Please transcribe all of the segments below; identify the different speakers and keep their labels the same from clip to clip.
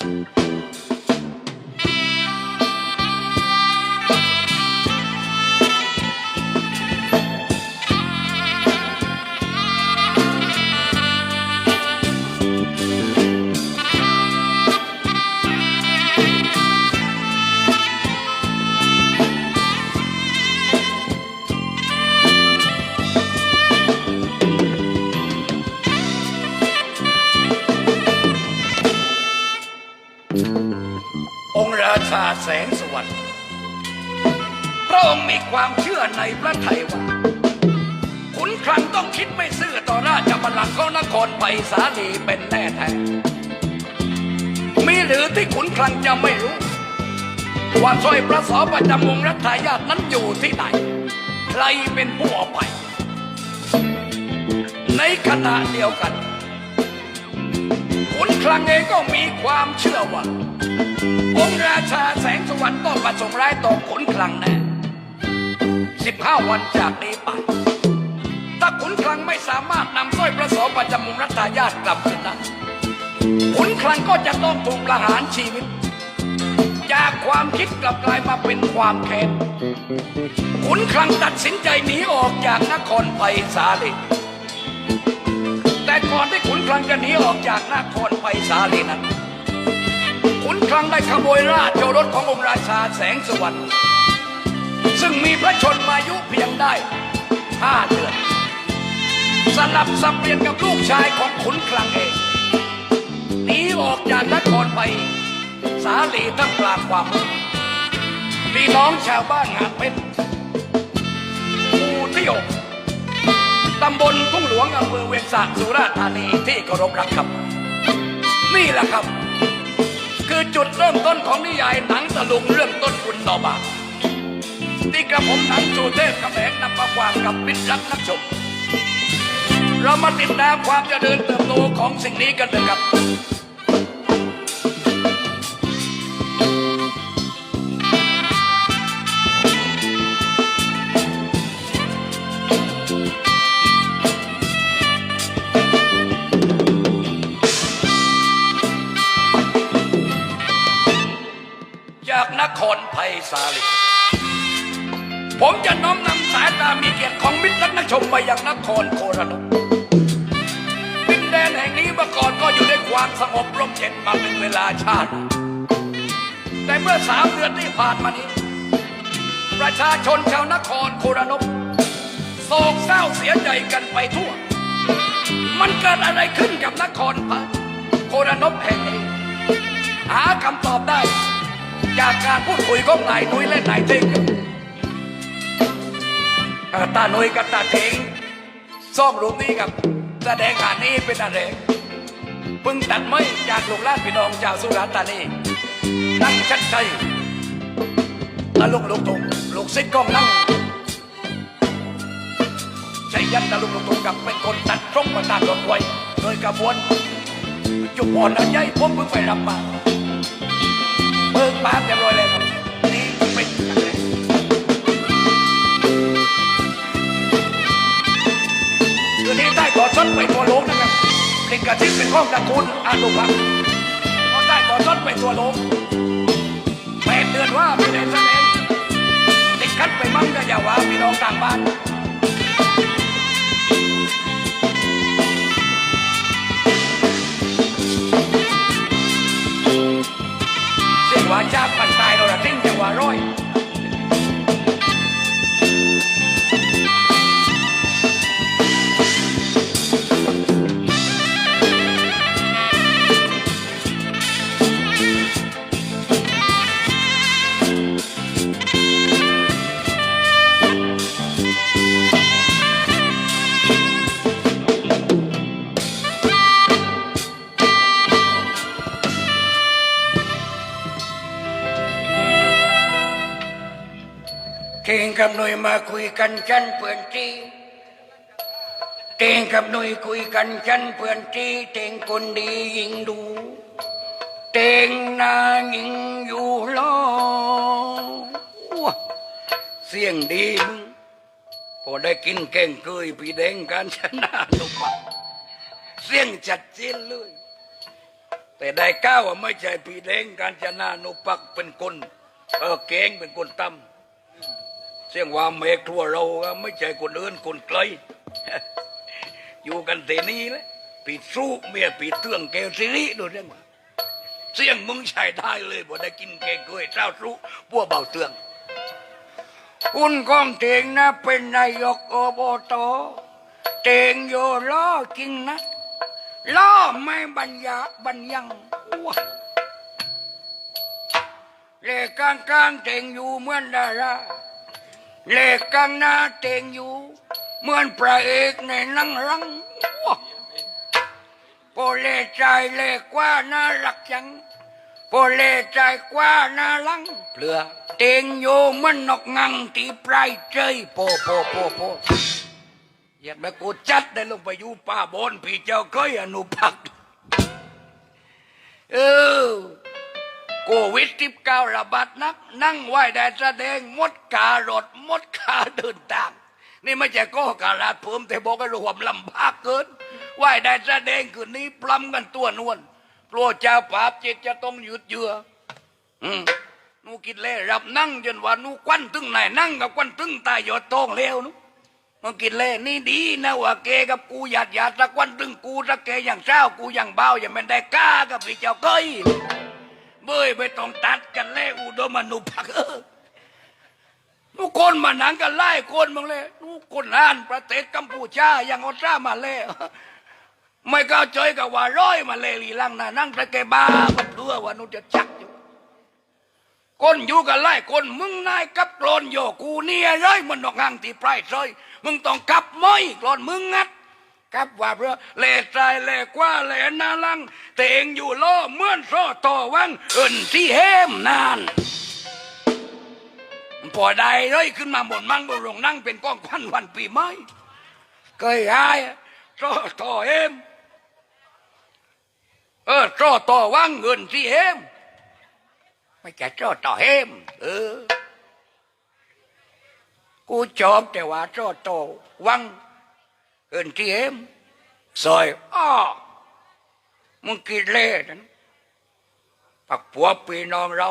Speaker 1: อ ไผ่สาลีเป็นแน่แท้มีหรือที่ขุนคลังจะไม่รู้ ว่าสร้อยพระสอประจำวงรัฐายาตนั้นอยู่ที่ไหน ใครเป็นผู้เอาไป ในขณะเดียวกัน ขุนคลังเองก็มีความเชื่อว่าองค์ราชาแสงสวรรค์ต้องประสงค์ร้ายต่อขุนคลังแน่สิบห้าวันจากนี้ไปาขุนคลังไม่สามารถนำสร้อยพระโสประจำมุงรัตายาตกลับคืนได้ขุนคลังก็จะต้องถูกประหารชีวิต จากความคิดกลับกลายมาเป็นความแค้นขุนคลังตัดสินใจหนีออกจากนครไผ่สาลีแต่ก่อนที่ขุนคลังจะหนีออกจากนครไผ่สาลีนั้นขุนคลังได้ขโมยราชโอรสขององค์ราชาแสงสวรรค์ซึ่งมีพระชนมายุเพียงได้ห้าเดือน สลับสับเปลี่ยนกับลูกชายของขุนคลังเองหนีออกจากนครไป สาลีท่ามกลางความมืดพี่น้องชาวบ้านงานเพชรหมู่ที่หกตำบลทุ่งหลวงอำเภอเวียงสะสุราษฎร์ธานีที่เคารพรักครับ นี่แหละครับ คือจุดเริ่มต้นของนิยายหนังตะลุงเรื่องต้นคุณต่อบาทที่กระผมหนังสูเทพกำแหงนำมาฝากกับมิตรรักนักชม เรามาติดตามความเจริญเติบโตของสิ่งนี้กันเถอะครับ จากนครไผ่สาลีผมจะน้อมนำ สายตามีเกียรติของมิตรรักนักชมไปยังนครโคราชดินแดนแห่งนี้เมื่อก่อนก็อยู่ในความสงบร่มเย็นมาเป็นเวลาชาติ แต่เมื่อสามเดือนที่ผ่านมานี้ ประชาชนชาวนครโคราชโศกเศร้าเสียใจกันไปทั่ว มันเกิดอะไรขึ้นกับนครพะโคราชแห่งนี้หาคำตอบได้ จากการพูดคุยของนายนุ้ยและนายเท่ง ตาหนุยกับตาเท่งซ่องรูปนี้กับแสดงงานนี้เป็นอะไรเพิ่งตัดไม้จากลูกลานพี่น้องชาวสุราษฎร์ธานีนั่งชัดใจตลุกลุกตุงลูกศิษย์กองนั่งช้ยันตะลุกลุกตุงกับเป็นคนตัดตรงประตานรถไว้โดยกระบวน จุดอ่อนอันใหญ่ผมเพิ่งไปรับมาเบิกบานเรียบร้อยแล้ว กระทิบเป็นข้องตระกูลอานุพักษ์ก็ได้ต่อซ้นไปตัวลกแปดเดือนว่าไม่ได้แสดงติดคัดไปมั่งก็อย่าว่าพี่น้องต่างบ้านเสียงว่าจาปันตายเราละทิ้งจังหวะร้อย เก่งกับหน่วยมาคุยกันฉันเพื่อนจีเก่งกับหน่วยคุยกันฉันเพื่อนจีเต่งคนดียิงดู เต่งนายิงอยู่ล้อเสียงดีมึงพอได้กินแกงเกยพี่แดงกันชนะทุกวันเสียงจัดเจนเลย แต่ได้ก้าวไม่ใช่พี่เล้งการจนานุปักเป็นคนเออเก่งเป็นคนตำ เสียงว่าเมฆทั่วเราก็ไม่ใช่คนอื่นคนไกล อยู่กันเทนี้แหละปีสู้เมียปีเตื้องแกวซิริดูเรื่องว่าเสียงมึงใช้ได้เลยบ่ได้กินแกงกล้วยเจ้าสู้พวกเบาเตื้องคุณกองเตงนะเป็นนายกอบตเตงโยล้อจริงนะล้อไม่บัญญาบัญญังว้เลขกลางกลางๆเตงอยู่เหมือนดารา เลขกลางหน้าเตงอยู่ เหมือนพระเอกในหนังรังว้าโปเลใจเลขกว่าน่ารักจังโปเลใจกว่าน่าลังเปลือเตงโยมันนกงังตีปลายเจยโปโปโปโปอยากได้กูจัดได้ลงไปอยู่ป่าบนพี่เจ้าก้อยอนุพักษ์เออ โควิดทิบเก้าระบาดนัก นั่งไหวได้แสดงมดการถมดกาเดินตามนี่ไม่ใช่ก็การาดเพิ่มแต่บอกกันรวมลำบากเกินไหวได้แสดงคืนนี้ปล้ำกันตัวนวลโปรดเจ้าปราบจิตจะต้องหยุดเยืออืมนูคิดเล่รับนั่งจนว่านูควันตึงไหนนั่งกับควันตึงตายยอดโตองเลวนูมันคิดเล่นี่ดีนะว่าเกกับกูหยาดหยาดสักควันตึงกูสักเกอย่างเช้ากูอย่างเบาอย่างมันได้กล้ากับพี่เจ้าเกย เบยไม่ต้องตัดกันเล่อุดมนุภักเออนูคนมาหนังกันไล่คนมึงเลยนูคนอ่านประเทศกัมพูชาอย่างออสตรามาเล่ไม่เข้าใจกับว่าร้อยมาเลยลีลังนะนั่งตะแกบ้ามันเพื่อว่านูจะจักอยู่คนอยู่กันไล่คนมึงนายกับกรอนโยกูเนี่ยไรมันดอกงางที่ปลายซอยมึงต้องกลับไม่กรอนมึงงัด กับว่าเพื่อเล่ใจเล่กว่าเล่นาลังเตงอยู่ล้อเหมื่อนซ้อต่อวังเอินที่เฮมนานพอได้เลยขึ้นมาหมดมั่งบุรงนั่งเป็นก้องควันวันปีใหม่เคยหายซ้อต่อเฮมเออซ้อต่อวังเงินที่เฮมไม่แก่โจต่อเฮมเออ กูชอบแต่ว่าโจต่อวัง เอินที่เฮมซอยอ้อมึงกินเล่นันปักผัวปีน้องเรา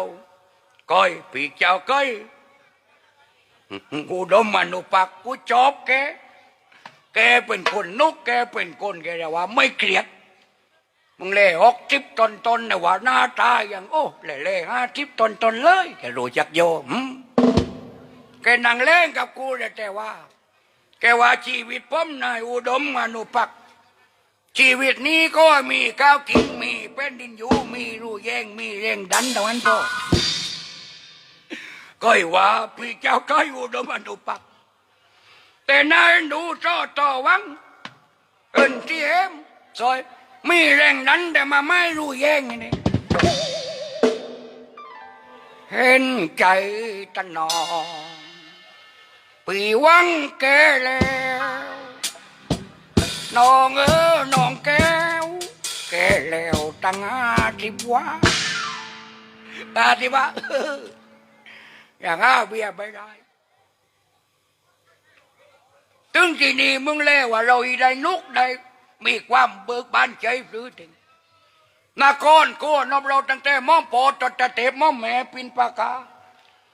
Speaker 1: ก้อยปีเจ้าก้อยกูดมมนุปักกูชอบแก แกเป็นคนนุกแกเป็นคนแกแต่ว่า ไม่เกลียด มึงเล่หกทิปตนตนนะว่าหน้าตาอย่างโอ้เล่เล่ห้าทิปตนตนเลยแกรู้จักโยมแกนั่งเล่นกับกูแต่ว่า แกว่าชีวิตผมนายอุดมอนุปักษ์ชีวิตนี้ก็มีก้าวกิ่งมีเป็นดินอยู่มีรูแยงมีเร่งดันตะวันตกก็ว่าพี่เจ้าก้อยอุดมอนุปักษ์แต่นายดูต่อต่อวังเอินที่เอ็มซอยมีแรงนั้นแต่มาไม่รู้แย่งนี่เห็นใจตะนอ ปีวังแกแล้วน้องเออน้องแก้ว แกแล้วตั้งอาทิบว่าอาทิบว่าอย่างอาเบียไม่ได้ถึงที่นี่มึงเล่ว่าเราอีได้นุกได้มีความเบิกบานใจหรือถึงนครโกนอบเราตั้งแต่ม่อมโพอตตะเทพม่อมแม่ปินปากา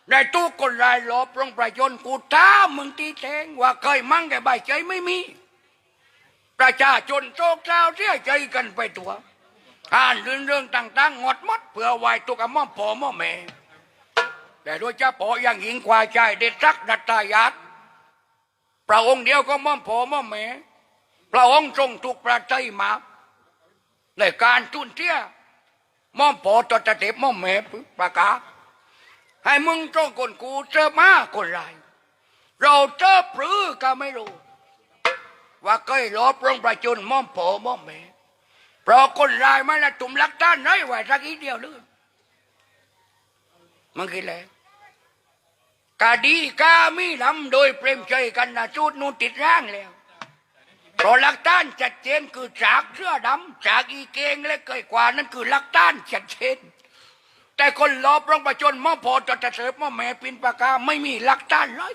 Speaker 1: ได้ตู้คนรายหลบลงประยนกูท้ามึงตีแทงว่าเคยมั่งแกใบใจไม่มี ประชาชนโศกเศร้าเสียใจกันไปตัวอ่านเรื่องเรื่องต่างๆงดมดเพื่อไหวตัวกับม่อมพ่อม่อแม่แต่โดยเฉพาะอย่างหญิงควายใจเด็ดรักดัตตายัดพระองค์เดียวก็ม่อมพ่อม่อแม่พระองค์ทรงถูกประใจยมาในการจุนเทียม่อมพ่อตตะเทพม่อมแม่ประกาศ ให้มึงจ้องคนกูเจอมาคนไรเราเจอปรือก็ไม่รู้ ว่าเคยรบรงประจุนม่อมพ่อม่อมแม่เพราะคนรายมันละตุ่มลักด้านไรไว้สักอีเดียวเลยมันคืออะไรกาดีกามีลำโดยเปรมใจกันนะจูดนูนติดร่างแล้วเพราะหลักฐานชัดเจนคือจากเสื้อดำจากอีเกงและเกยกว่านั่นคือหลักฐานชัดเจน แต่คนลอบร้องประจนม่อพอจดจะเสริมม่อแม่ปินปากกาไม่มีหลักฐานเลย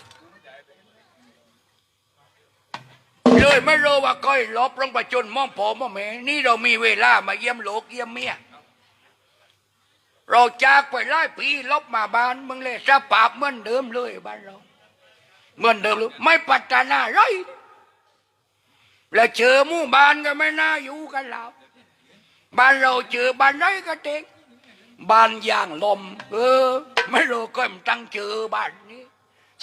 Speaker 1: เลยไม่รู้ว่าก้อยลอบร้องประจนม่อพอม่อแม่นี่เรามีเวลามาเยี่ยมโลกเยี่ยมเมียเราจากไปหลายปีลบมาบ้านมึงเลยสภาพเหมือนเดิมเลยบ้านเราเหมือนเดิมเลยไม่พัฒนาเลยแล้วเจอมู่บ้านก็ไม่น่าอยู่กันแล้วบ้านเราเจอบ้านไหนก็เต็ง บ้านยางลม เออ ไม่รู้ก็มันตั้งเจอบ้านนี้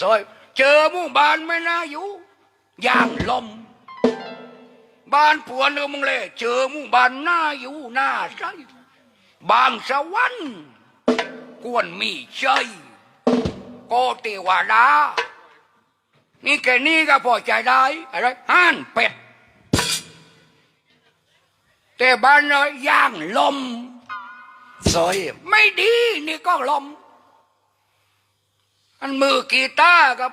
Speaker 1: ซอยเจอหมู่บ้านไม่น่าอยู่ยางลม บ้านผัวเนื้อมึงเลยเจอหมู่บ้านน่าอยู่น่าใช่บางสวรรค์กวนมีใจโกเตวาดานี่แค่นี้ก็พอใจได้อะไรห้านเป็ดแต่บ้านเราย่างลม สอยไม่ดีนี่ก็ลม อันมือกีตาร์กับ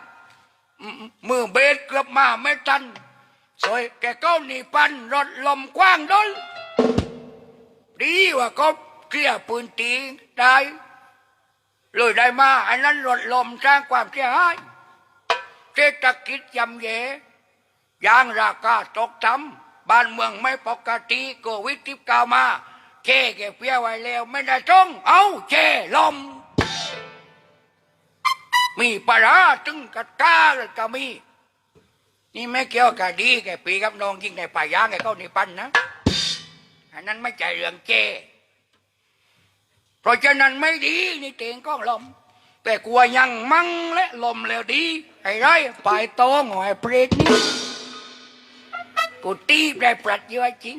Speaker 1: มือเบสเกือบมาไม่ทันสอยแกก็นี่ปันรถลมกว้างดนดีว่าก็เคลียร์ปืนตีได้เลยได้มาอันนั้นรถลมสร้างความเสียหายเศรษฐกิจยำแย่ยางราคาตกต่ำบ้านเมืองไม่ปกติโควิดที่เก้ามา เช่แกเพียไว้แล้วไม่ได้จงเอาเช่ลม มีปลาร้าตึงกระกาเลยก็มี นี่ไม่เกี่ยวกับดีแกปีกับน้องยิงในป่ายางแกเข้าในปั้นนะอันนั้นไม่ใจเรื่องเจเพราะฉะนั้นไม่ดีนี่เตียงก็ลม แต่กลัวยังมั่งและลมแล้วดีไอ้ไรไปโตงหอยเปรตนี่กูตีได้ปรัดเยอะจริง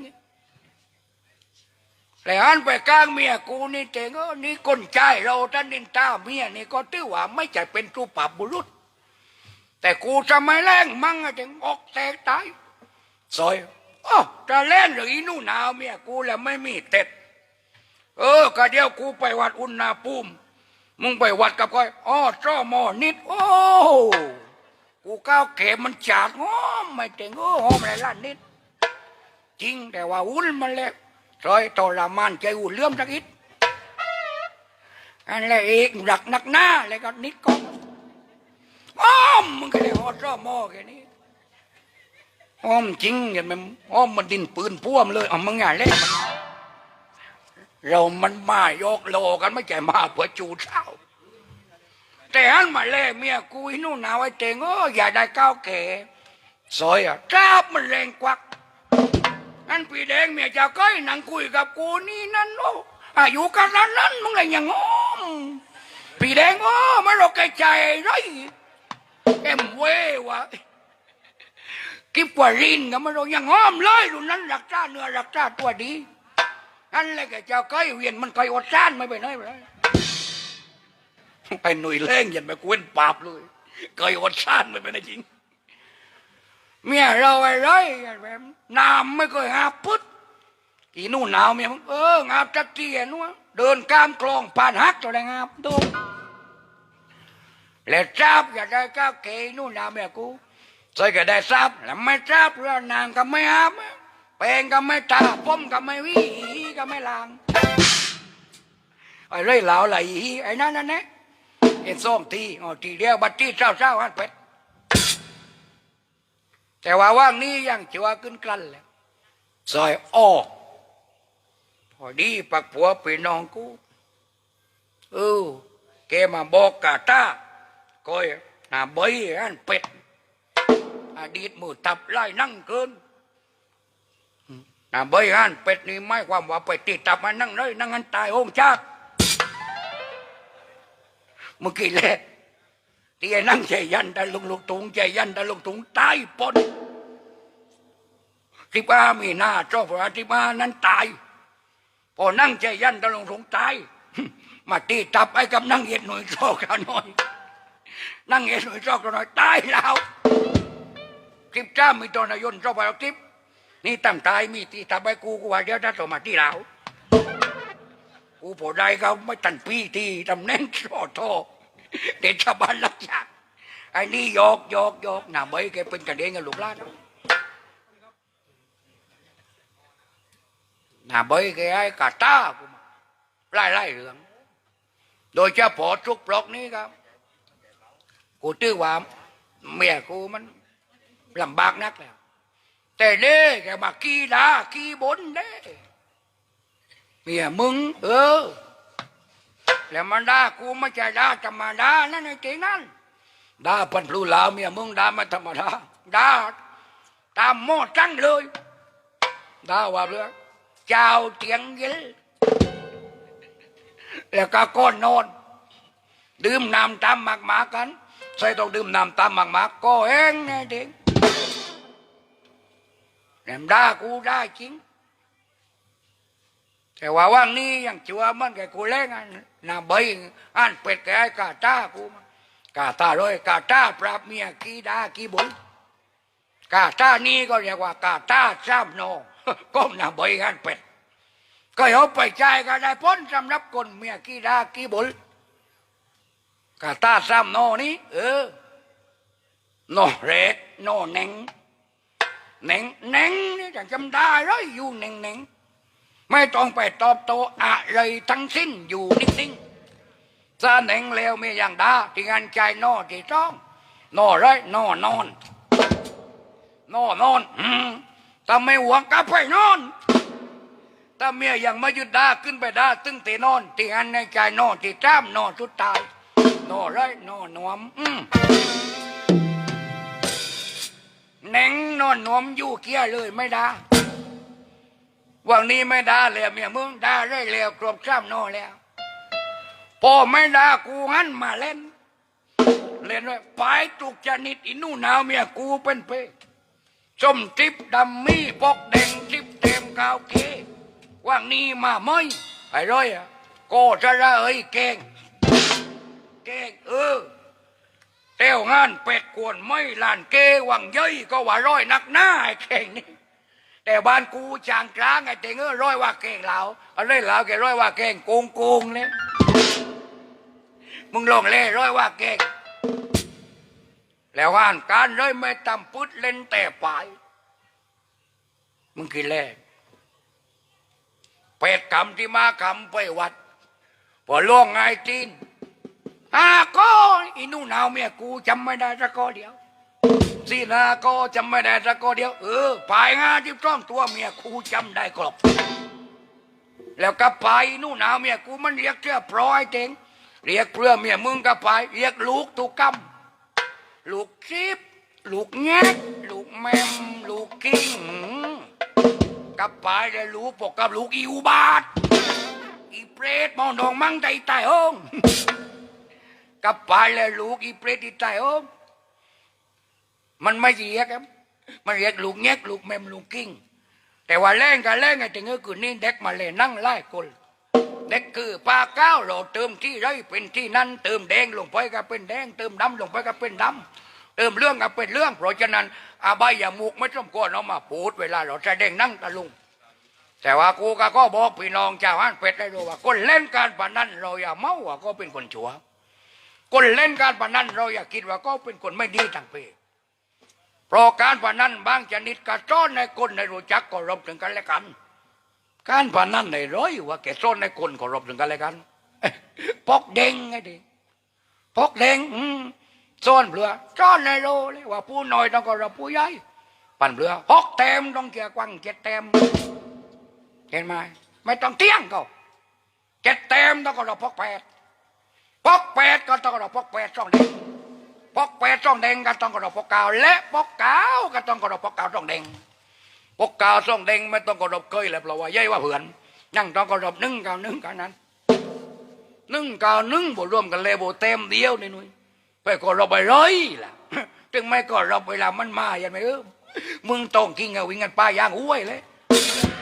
Speaker 1: แล้วอันไปกลางเมียกูนี่เตียงก็นี่คนใจเราท่านนินตาเมียนี่ก็ตื้อว่าไม่ใช่เป็นรูปบุรุษ แต่กูจะไม่แรงมั่งอะถึงออกแตกตายซอยอ๋อจะเล่นหรืออีนู่นหนาวเมียกูแล้วไม่มีเต็ด เออก็เดี๋ยวกูไปวัดอุณหภูมิมึงไปวัดกับก้อยอ้อจ้อมอนิด โอ้กูก้าวเข็มมันจาดหอมไม่เต็งโอ้หอมอะไรล้านนิด จริงแต่ว่าอุ่นมันแหละ ซอยทรมานใจอุ่นเลื่อมสักอิดอันแหละเอกหลักนักหน้าเลยก็นิดก็อ้อมมึงก็เลยอ้อจ้อหมอแค่นี้อ้อมจริงเห็นไหมอ้อมมันดินปืนพ่วมเลยอ๋อมึงอย่าเล่นเรามันมายกโลกันไม่ใช่มาเพื่อจูเช้าแต่อันมาเล่เมียกูอีนู่นนาไว้เตงโอ้อย่าได้ก้าวแก่ซอยอะจ้าบมันแรงกวัก อันปีแดงเมียเจะก้อยนั่งคุยกับกูนี่นั่นโอ้อายุกันนั้นนั้นมึงไงยังงอมปีแดงโอ้มาเราแกใจไรเอ็มเว้วะกิบกว่ารินกับมาเรายังงอมเลยรุ่นนั้นรักษาเนื้อรักษาตัวดีอันแหละแกเจ้าก้อยเวียนมันก้อยอดซ่านไม่ไปไหนไปไหนไปหนุ่ยเล่งยันไปกวนปราบเลยก้อยอดซ่านไม่ไปไหนจริง เมียเราไอ้ไรแบบน้ำไม่เคยหาพุทธอีนู่นหนาวเมียมึงเอองาบจักเตียนัวเดินกามคลองผ่านฮักตัวไหนงาบดูแล้วทราบอย่าได้ก้าวเกยนู่นหนาวเมียกูใส่ก็ได้ทราบแล้วไม่ทราบเรื่องนางก็ไม่อาบแปรงก็ไม่ตาผมก็ไม่วิหีก็ไม่ลางไอ้เรื่อยเหล่าไหลไอ้นั่นนั่นแน่เอ็นส้มทีอ๋อทีเดียวบัตรที่เศร้าเศร้าฮันเป็ด แต่ว่าว่างนี้ยังจะว่าขึ้นกลั้นแล้วซอยอ้อพอดีปักผัวไปน้องกูเออแกมาบอกกาตาก้อยหน้าใบฮันเป็ดอดีตมือตับไล่นั่งเกินนะเบยฮันเป็ดนี่ไม่ความว่าไปติดตับมานั่งเลยนั่งกันตายโองชาติเมื่อกี้แหละ ที่ไอ้นั่งใจยันแต่ลุงลุงตุงใจยันแต่ลุงตุงตายปนที่บ้ามีหน้าเจ้าพระที่บ้านั้นตายพอนั่งใจยันแต่ลุงตุงตายมาตีตับไอ้กับนั่งเอ็ดหน่อยโชคกันหน่อยนั่งเอ็ดหน่อยโชคกันหน่อยตายแล้วคลิปจ้ามีตอนนายนเจ้าพระคลิปนี่ตั้งตายมีตีทำให้กูกูว่าเดี๋ยวถ้าสมาที่เรากูพอได้เขาไม่ตันพี่ที่ตำแหน่งชอทอ เด็กชาวบ้านรักษาไอ้นี่ยอกยอกยอกหน้าใบแกเป็นกระเด้งกับลูกหลานหน้าใบแกไอ้กาตากูมาไล่ไล่เรื่อง โดยเฉพาะทุกปลอกนี้ครับ กูตื้อว่าเมียกูมันลำบากนักแล้ว แต่เด้แกมากี้ดากี้บนเด้เมียมึง เออ แล้วมันด่ากูไม่ใช่ด่าธรรมดานั่นไอ้จริงนั่นด่าพันพลูลาวเมียมึงด่าไม่ธรรมดาด่าตามโมดจังเลยด่าว่าเรื่องเจ้าเตียงยิลแล้วก็ก้อนนอน ดื่มน้ำตามหมากหมากันใส่ต้องดื่มน้ำตามหมากหมาก็เองไงเด็กแหลมด่ากูได้จริง แต่ว่าว่างนี้ยังชัวมันแกกูเล่นอันนาใบอันเป็ดแกไอ้กาตากูมากาตาร้อยกาตาปราบเมียกีดากีบุญกาตานี่ก็เรียกว่ากาตาซ้ำโนก้มนาใบอันเป็ดก็เอาไปจ่ายก็ได้พ้นสำหรับคนเมียกีดากีบุญกาตาซ้ำโนนี้เออโนเรดโนเน่งเน่งเน่งนี่จะจำได้เลยอยู่เน่งเน่ง ไม่ต้องไปตอบโต้อะไรทั้งสิ้นอยู่นิ่งๆซาเน่งแล้วมีอย่างดาที่งานใจนอที่จ้องนอไรนอนอนนอนอนมถ้าไม่หวงก็ไปนอนถ้าเมียยังไม่หยุดดาขึ้นไปดาตึงตีนอนที่งานในใจนอนที่จ้ามนอนสุดตายนอไรนอนวมอืมเน่งนอนนวมอยู่เกี้ยเลยไม่ได้ วันนี้ไม่ด่าแล้วเมียมึงด่าได้แล้วครบซ้ำโนแล้วพอไม่ด่ากูหันมาเล่น เล่นไว้ไปตุกชนิดอินู่นาวเมียกูเป็นเป้ส้มทิพดำมีปกแดงทิพเต็มกาวเกว่างนี้มาไม่ไอ้ร้อยอะโกจะระเอ้ยเก่งเก่งเออเต้วงานเป็ดกวนไม่ลานเกวังเย้ยก็ว่าร้อยนักหน้าไอ้เก่งนี่ แต่บ้านกูจางกลางไอ้เต็งเออร้อยว่าเก่งเหลาอะไรเหลาแกร้อยว่าเก่งโกงโกงเลยมึงลองเล่ร้อยว่าเก่งแล้วอ่านการเลยไม่ตำพุดเล่นแต่ปลายมึงกี่แล่เป็ดกำที่มาคำไปวัดพอล่วงไงจีนอาก็อีนู่นเอาเมียกูจำไม่ได้สักข้อเดียว สีนาก็จำไม่ได้สักก็เดียว เออปลายงาที่ต้องตัวเมียกูจำได้กรอบแล้วก็ไปนู่นเอาวเมียกูมันเรียกเชื่อพร้อยเจงเรียกเพื่อเมียมึงก็ไป เรียกลูกตุกกำลูกชิบลูกแงกลูกแมมลูกกิ้งกับไปเลยลูกปกกับลูกอีอุบาทอีเปรตมองดองมั่งใจตายองกับไปเลยลูกอีเปรตที่ตายอง มันไม่เรียกครับ มันเรียกลูกแงกลูกแมมลูกกิ้ง แต่ว่าแรงกันแรงไงถึงเออคือนี่เด็กมาเลยนั่งไล่คนเด็กคือปลาก้าวเราเติมที่ไรเป็นที่นั่นเติมแดงลงไปก็เป็นแดง เติมดำลงไปก็เป็นดำเติมเรื่องก็เป็นเรื่อง เพราะฉะนั้นอาบายอย่ามุกไม่ต้องกลัวเอามาพูดเวลาเราแสดงนั่งตะลุงแต่ว่ากูก็ก็บอกพี่น้องชาวบ้านเป็ดได้รู้ว่าคนเล่นการพนันเราอย่าเมาว่าก็เป็นคนชั่วคนเล่นการพนันเราอย่าคิดว่าก็เป็นคนไม่ดีต่างเพศ ราะการพนันบางชนิดกระจ้อนในคนในรู้จักก็รบถึงกันและกัน การพนันในร้อยว่าแกซ่อนในคนก็รบถึงกันและกันปอกเด้งไงดิปอกเด้งซ่อนเปลือซ่อนในโลเลยว่าผู้น้อยต้องก็รบผู้ใหญ่ปั่นเปลือหกเต็มต้องเกี่ยกวังเจ็ดเต็มเห็นไหมไม่ต้องเตี้ยงก็เจ็ดเต็มต้องก็รบพกแปดพกแปดก็ต้องก็รบพกแปดซ่อนเด้ง ปอกแปดช่องแดงก็ต้องกระดกปอกกาและปอกกาก็ต้องกระดกปอกกาวช่องแดงปอกกาวช่องแดงไม่ต้องกระดกเคยเลยเพราะว่าย่ยว่าเผื่อนนั่งต้องกระดกนึ่งกานึ่งกันนั้นนึ่งกานึ่งบวรวมกันเลยโบเต็มเดียวนี่นุ้ยไปก็เราไปร้อยล่ะจึงไม่ก็เราเวลามันมาอย่างไรเออมึงต้องกินเอาวิ่งกันป้ายางห้วยเลย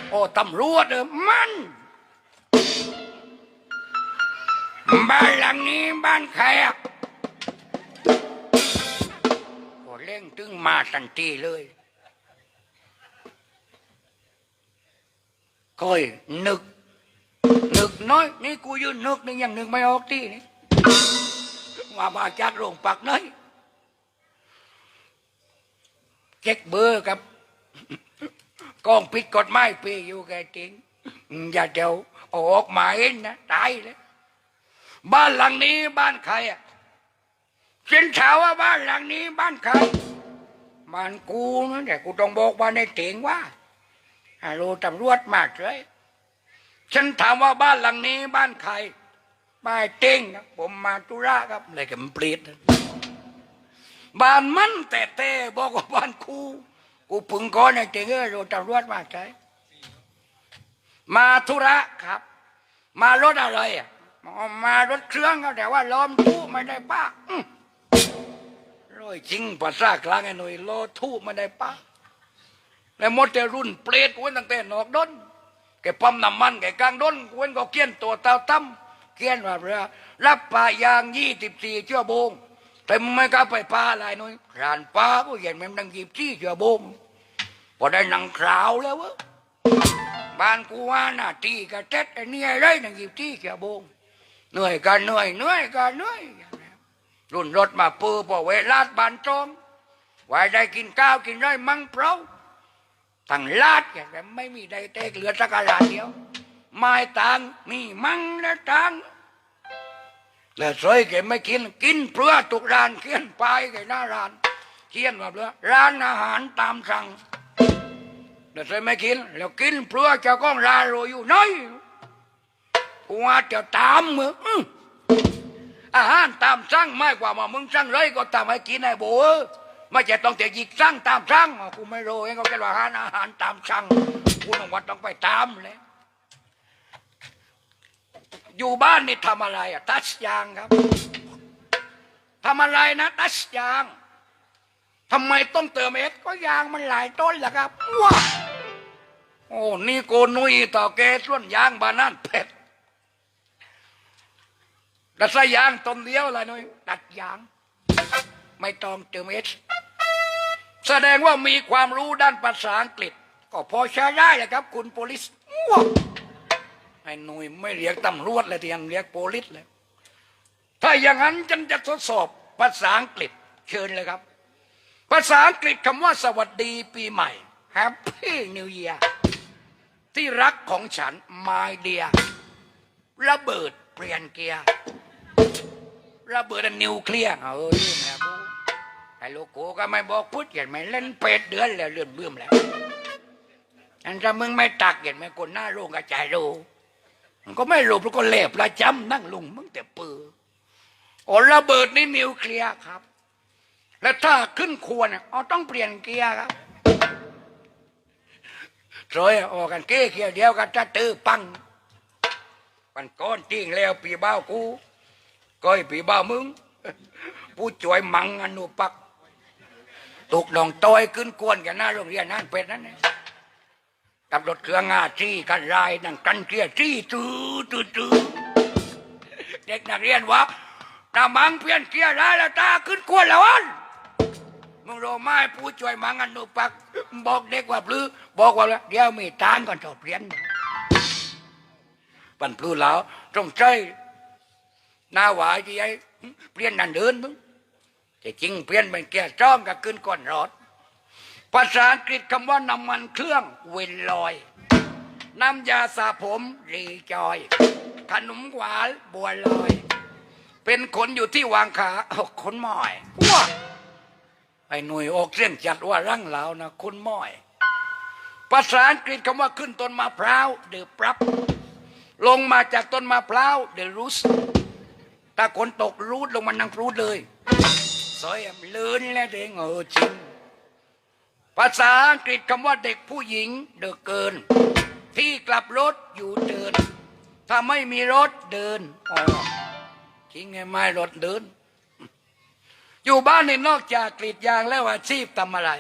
Speaker 1: โอ้ตำรวจเออมันบ้านหลังนี้บ้านใครอะ ร่งตึงมาทันทีเลยก้อยนึก นึกน้อย นี่กูยืนนึกนึงยังนึกไม่ออกที่นี่ว่ามาจากโรงปักน้อยเช็คเบอร์ครับกองผิดกฎหมายปีอยู่แกจริงอย่าเดี๋ยวอาออกมาเองนะตายเลยบ้านหลังนี้บ้านใครอะ ฉันถามว่าบ้านหลังนี้บ้านใครบ้านกูนะแต่กูต้องบอกว่าในเตียงว่าฮัลโหลตำรวจมาเลยฉันถามว่าบ้านหลังนี้บ้านใครไม่เต็งครับผมมาตุระครับอะไรกันมันเปรีดนบ้านมันแต่แต่บอกว่าบ้านกูกูพึงก้อนไอ้เจงเออโดนตำรวจมาใช้มาธุระครับ มารถอะไรอะมารถเครื่องครับแต่ว่าล้อมทูไม่ได้ป้าอื ร้อยจริงภาษากลางไอ้หน่อยล้อทูไม่ได้ป้าแล้วมดแต่รุ่นเปรตกวนตั้งแต่นอกดนแกปั๊มน้ำมันแกกลางดนกวนก็เกี้ยนตัวเตาตั้มเกี้ยนว่าเรือรับปลายางยี่สิบสี่เชั่วโมงแต่ไม่กล้าไปปลาอะไรหน่อยรานปลาก็เห็นมันดังยี่สิบสี่เชั่วโมงพอได้นังคราวแล้ววะบ้านกูว่าน่ะตีกระเจ็ดไอ้เนี่ยไรหนังยี่สิบสี่เชั่วโมงเหนื่อยกันเหนื่อยเหนื่อยกันเหนื่อย รุ่นรถมาปือพอเวลาดบานจองไว้ได้กินข้าวกินไรมั่งเปล่าทั้งลาดอย่างไม่มีใดเตกเหลือสักกะลาดเดียว ไม้ต่างมีมังและต่างแล้วซอยแกไม่กินกินเพื่อตุกร้านเขียนไปแกหน้าร้านเขียนว่าเพื่อร้านอาหารตามสั่งแล้วซอยไม่กิน แล้วกินเพื่อเจ้าของร้านรอยู่น้อยว่าจะตามมึง อาหารตามสั่งไม่กว่าว่ามึงสั่งไรก็ตามให้กินไอ้โบเอ้ยไม่ใช่ต้องแต่หยิกสั่งตามสั่งอะกูไม่รู้เองเขาแค่ว่าอาหารอาหารตามสั่งกูต้องว่าต้องไปตามเลยอยู่บ้านนี่ทำอะไรอะตัดยางครับทำอะไรนะตัดยางทำไมต้องเติมเอสก็ยางมันหลายต้นแหละครับว้าโอ้นี่โกนุยต่อแกส่วนยางบานนั่นเผ็ด ดัดสายยางต้นเดียวอะไรนุ้ยตัดยาง ไม่ต้องเติมเอสแสดงว่ามีความรู้ด้านภาษาอังกฤษ ก็พอใช้ได้แหละครับ คุณโพลิสว้าวไอ้หนุ่ยไม่เรียกตำรวจเลยที่ยังเรียกโพลิสเลย ถ้าอย่างนั้นฉันจะทดสอบภาษาอังกฤษเชิญเลยครับ ภาษาอังกฤษคำว่าสวัสดีปีใหม่ Happy New Year ที่รักของฉัน My dear ระเบิดเปลี่ยนเกียร์ ระเบิดอันนิวเคลียร์เออลืมแล้วกูไอ้ลูกกูก็ไม่บอกพุทธเห็นไหมเล่นเป็ดเดือนแล้วเลื่อนเบื่อมแล้วอันถ้ามึงไม่ตักเห็นไหมคนหน้าโรงกระจายโรมันก็ไม่รู้เพราะก็เล็บประจำนั่งลุงมึงแต่ปือโอ้ระเบิดนี่นิวเคลียร์ครับ แล้วถ้าขึ้นควรอ๋อต้องเปลี่ยนเกียร์ครับโอยออกกันเกี้เกียร์เดียวกันจะตื้อปังมันก้อนจริงแล้วปีเบ้ากู ก้อยปีบ้ามึง ผู้ช่วยมังอนุปักตกดองต้อยขึ้นกวนกันหน้าโรงเรียนนั่นเป็ดนั่นเองกับรถเครื่องาจี้กันรายนั่งกันเกลียจี้ตื้อตื้อตื้อเด็กนักเรียนวะตามังเปลี่ยนเกียร์ได้แล้วตาขึ้นกวนแล้วอันมึงรู้ไหมผู้ช่วยมังอนุปักบอกเด็กว่าปลื้อบอกว่าเดี๋ยวมีตานก่อนจบเรียนปันปลื้อแล้วตรงใจ หน้าหวายที่ไอ้เปลี่ยนนั่นเดินมึงแต่จริงเปลี่ยนเป็นแก่จ้องกับขึ้นก่อนรอดภาษาอังกฤษคำว่าน้ำมันเครื่องเวนลอย น้ำยาสระผมรีจอย ขนมหวานบัวลอย เป็นคนอยู่ที่วางขาโอ้คนม้อยว้าไอ้หน่ยออกเสียงจัดว่าร่างเหลานะคนหม้อย ภาษาอังกฤษคำว่าขึ้นต้นมะพร้าวเดือปรับ ลงมาจากต้นมะพร้าวเดรุส ถ้าคนตกรูดลงมานั่งรูดเลยซอยมลื่นแล้วเด้งเออจริงภาษาอังกฤษคำว่าเด็กผู้หญิงเด็กเกิน ที่กลับรถอยู่เดิน ถ้าไม่มีรถเดินอ๋อจริงไงไม่รถเดิน อยู่บ้านนี่นอกจากกรีดยางแล้วอาชีพทำอะไร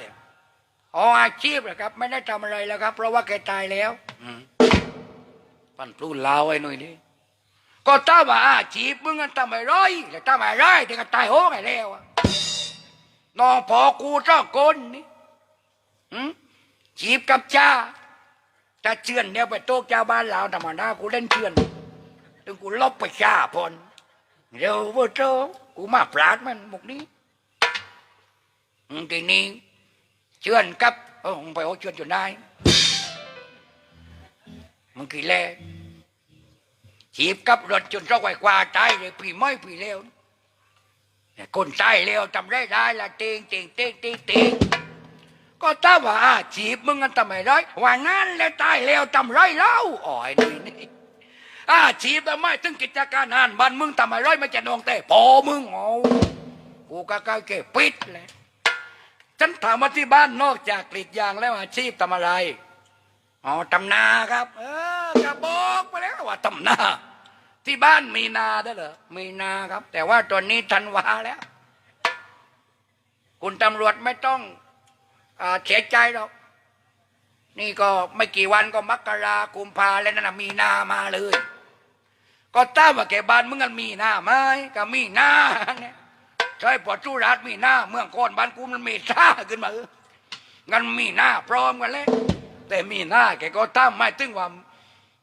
Speaker 1: อ๋ออาชีพเหรอครับ ไม่ได้ทำอะไรแล้วครับ เพราะว่าแกตายแล้วปั่นปลุ้นลาวไอ้หน่อยดิ ก็ถ้าว่าอาชีพมึงกันทำไมร้อยแต่ทำไมร้อยถึงก็ตายโหงไงแล้วอะน้องพอกูเจ้าคนนี่หืมจีบกับจ้าถ้าเชื่อนเนี่ยไปโต๊ะจ้าบ้านเราธรรมดากูเล่นเชื่อนถึงกูลบไปชาพนเร็วเว่าโจกูมาปราดมันมุกนี้ทีนี้เชื่อนกับเออไปเอาเชื่อนจนได้มึงกี่แล่ ฉีบกับรถจนร้อยกว่าตายเลยปีไม่ปีเร็วเนี่ยคนตายเร็วทำได้ได้ละเติงเติงเติงเติงเติงก็ถ้าว่าฉีบมึงกันทำไมได้ว่างั้นแล้วตายเร็วทำไรเล่าอ๋อยนี่นี่อาชีพแต่ไม่ถึงกิจการงานบ้านมึงทำอะไรไม่จะนองแต่พอมึงเอากูก็กล้าเก็บปิดเลยฉันถามว่าที่บ้านนอกจากกรีดยางแล้วอาชีพทำอะไร อ๋อทำนาครับ เออจะบอกไปแล้วว่าทำนา ที่บ้านมีนาได้เหรอมีนาครับ แต่ว่าตอนนี้ธันวาแล้ว คุณตำรวจไม่ต้องอาเสียใจหรอกนี่ก็ไม่กี่วันก็มกรากุมภาแล้วนั่นมีนามาเลย ก็ตามว่าแกบ้านมึงกันมีนาไหมก็มีนาเนี่ยใช่ปอจุราชมีนาเมืองโคนบ้านกูมันมีท่าขึ้นมาเอองั้นมีนาพร้อมกันเลย แต่มีหน้าแกก็ตามไม่ถึงว่า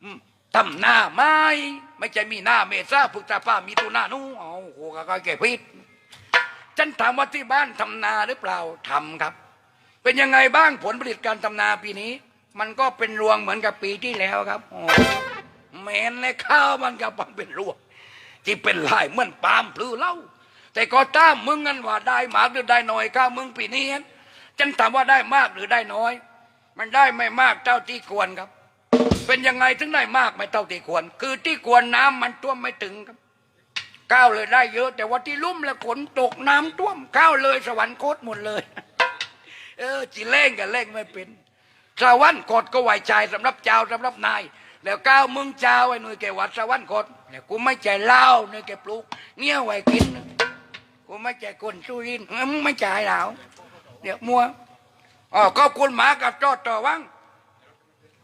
Speaker 1: อืมทำหน้าไหมไม่ใช่มีหน้าเมษาพฤษภามีตุนานู่เอาโอ้ก็แกพิษฉันถามว่าที่บ้านทำนาหรือเปล่าทำครับ เป็นยังไงบ้างผลผลิตการทำนาปีนี้ มันก็เป็นรวงเหมือนกับปีที่แล้วครับโอ้แมนเลยข้าวมันก็ปังเป็นรวงที่เป็นลายเหมือนปาล์มพลือเล่า แต่ก็ตามมึงกันว่าได้มากหรือได้น้อยข้ามึงปีนี้ฉันถามว่าได้มากหรือได้น้อย มันได้ไม่มากเท่าที่ควรครับ เป็นยังไงถึงได้มากไม่เท่าที่ควร คือที่ควรน้ำมันท่วมไม่ถึงครับก้าวเลยได้เยอะ แต่ว่าที่ลุ่มแล้วฝนตกน้ำท่วมก้าวเลยสวรรคตหมดเลย เออจีเล่งกับเล่งไม่เป็นสวรรค์กดก็ไหวใจสำหรับเจ้าสำหรับนาย แล้วก้าวมึงเจ้าไอ้หน่วยแกวัดสวรรค์กดแล้วกูไม่ใจเล้าหน่วยแกปลูกเนี่ยไว้กินกูไม่ใจคนสุรินทร์เออมึงไม่ใจเหล้าเดี๋ยวมัว อ๋อขอบคุณหมากับจอดต่อวัง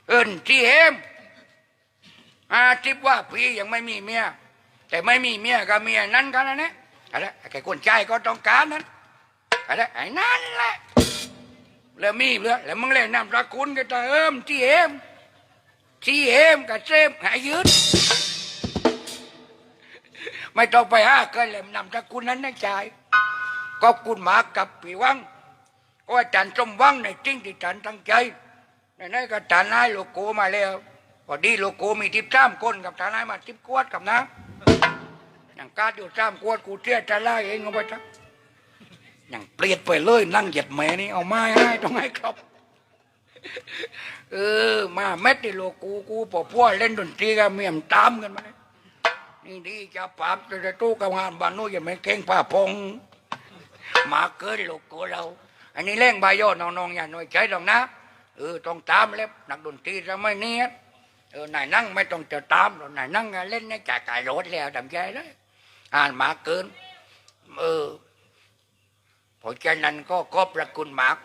Speaker 1: เอินที่เฮมอาทิบว่าพี่ยังไม่มีเมีย แต่ไม่มีเมียกับเมียนั้นกันนะเนี่ยอะไรไอ้คนใจก็ต้องการนั้นอะไรไอ้นั่นแหละแล้วมีเรือแล้วมึงเล่นนามตระกุลก็จะเอิมที่เอมที่เอมกับเซมหายยืดไม่ต้องไปหาเกินเลยนามตระกุลนั้นนะชายก็คุณหมากับปีวัง ก็อาจารย์สมวังในจริงที่อาจารย์ตั้งใจในนั้นก็อาจารย์นายโลโก้มาแล้วพอดีโลโก้มีทิพสามคนกับอาจารย์นายมาทิพกวดกับนะอย่างการอยู่สามกวดกูเที่ยจะไล่เองเอาไปทักอย่างเปลี่ยนไปเลยนั่งเหยียดแม่นี่เอาไม้ให้ต้องให้ครับเออมาเม็ดนี่โลกูกูพอพวเล่นดนตรีกันเมียมตามกันมาเลยนี่ดีจะปราบจะตู้กับงานบ้านนู้นอย่าไม่เก่งป่าพงมาเกินโลกูเรา อันนี้เล่งบายอน้องๆอย่าหน่อยใจหรอกนะเออต้องตามเล็บนักดนตรีจะไม่เนี้ยเออนายนั่งไม่ต้องจะตามหรอกนายนั่งเล่นในจ่ากายรถแล้วทำใจเลยอ่านหมาเกิน เออเพราะฉะนั้นก็ขอบพระคุณมาก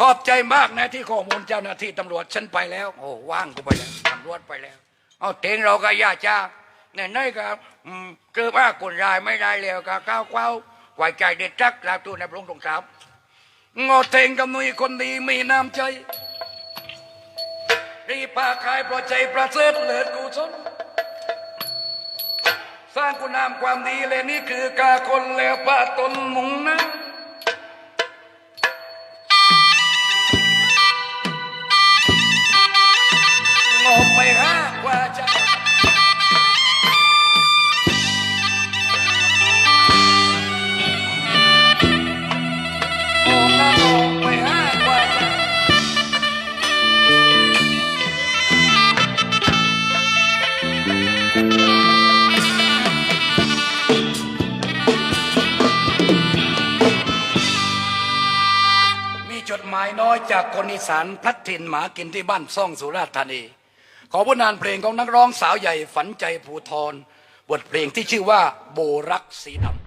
Speaker 1: ขอบใจมากนะที่ข้อมูลเจ้าหน้าที่ตำรวจฉันไปแล้ว โอ้ว่างกูไปแล้วตำรวจไปแล้ว เอาเตงเราก็ย่าจ้าเนี่ยนี่ก็เจอว่าคนรายไม่ได้แล้วก็ก้าวเก้าไว้ใจเด็ดจักลาตัวในพระองค์ทรงสาม งอเทงกับนุยคนดีมีน้ำใจรีบพาขายเพราะใจประเสริฐเลิศกุศลสร้างคุณงามความดีเลยนี่คือกาคนแล้วป้าตนมุงนะงอไปห้า อยจากคนอีสานพลัดถิ่นหมากินที่บ้านซ่องสุราษฎร์ธานี ขอผลงานเพลงของนักร้องสาวใหญ่ฝันใจภูทรบทเพลงที่ชื่อว่าโบรักสีดำ